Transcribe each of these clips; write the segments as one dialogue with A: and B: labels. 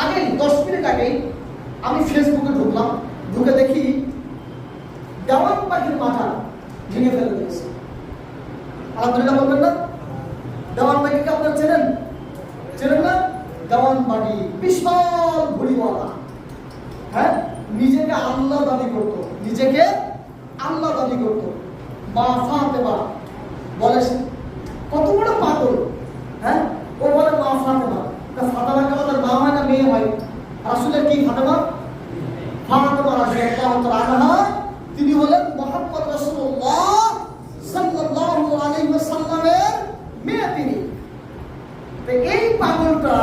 A: আগেই দশ মিনিট আগেই আমি ফেসবুকে ঢুকলাম, ঢুকে দেখি দেওয়ান পাখির মাথা ভেঙে ফেলে দিয়েছে। আলহামদুলিল্লাহ বলবেন না? দেওয়ান পাখিকে আপনার চেনেন? চেনেন না? দেওয়ান পাখি বিশাল ঘুড়িওয়ালা। হ্যাঁ? নিজেকে আল্লাহ দাবি করতো। নিজেকে আল্লাহ দাবি করতো। মা ফাতেমা বলে সে, কত বড় পাগল হ্যাঁ ও বলে মা ফাতেমা তা ফাতেমাকে আমাদের মা হয় না মেয়ে হয় রাসূলের কি ফাতেমা ফাতেমা রাদিয়াল্লাহু তাআলা তিনি হলেন মুহাম্মদ রাসূলুল্লাহ সাল্লাল্লাহু আলাইহি ওয়াসাল্লামের মেয়ে তিনি। তো এই পাগলটা,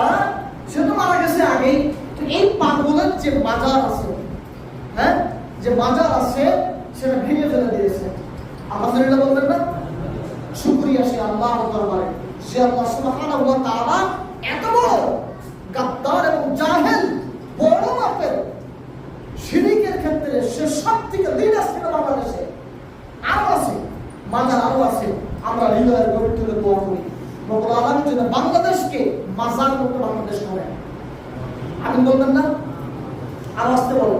A: সে তো মারা গেছে আগেই। তো এই পাগলের যে বাজার আছে হ্যাঁ যে বাজার আছে, সেটা ভেঙে ফেলে দিয়েছে। আলহামদুলিল্লাহ বলবেন না? শুকরিয়া সে আল্লাহ দরবারে। সে আল্লাহ সুবহানাহু ওয়া তাআলা এত বড় সে সব থেকে লিডার ছিল বাংলাদেশে। আরও আছে, মাজার আরও আছে। আমরা হৃদয়ের গভীর থেকে দোয়া করি। যেন বাংলাদেশকে মাজার মুক্ত বাংলাদেশ করে। বলবেন না? আসতে বলো।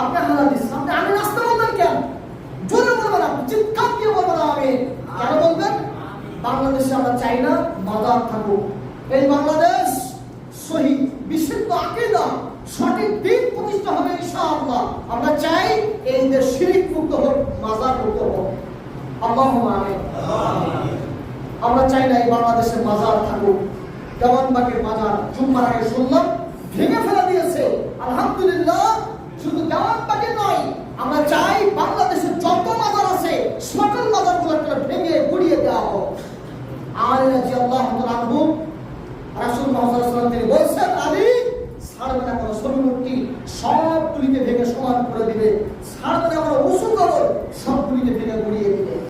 A: আপনি আপনি আমি আসতে বলবেন কেন? জোরে বলবেন আপনি, চিৎকার দিয়ে বলবেন আমি কেন বলবেন? বাংলাদেশে আমরা চাই না মাদার থাকুক। এই বাংলাদেশ শহীদ বিশুদ্ধ আকিদা ইনশাআল্লাহ আমরা চাই এই দেশ শিরিক মুক্ত হোক মাজার মুক্ত হোক আমিন। আমরা চাই না এই বাংলাদেশের মাজার থাকুক। দেওয়ানবাগের মাজার জুম্মার আগে শুনলাম ভেঙে ফেলে দিয়েছে। আলহামদুলিল্লাহ শুধু দেওয়ানবাগের নয় আমরা চাই বাংলাদেশের যত মাজার আছে সকল মাজারগুলোকে ভেঙে গুড়িয়ে দেওয়া হোক। আলী রাজি আল্লাহ আনহু রাসূল মুহাম্মদ সাল্লাল্লাহু আলাইহি ওয়াসাল্লাম তিনি বলছেন আলী ছাড়বে না কোনো ছবি মূর্তি সবগুলিকে ভেঙে সমান করে দিবে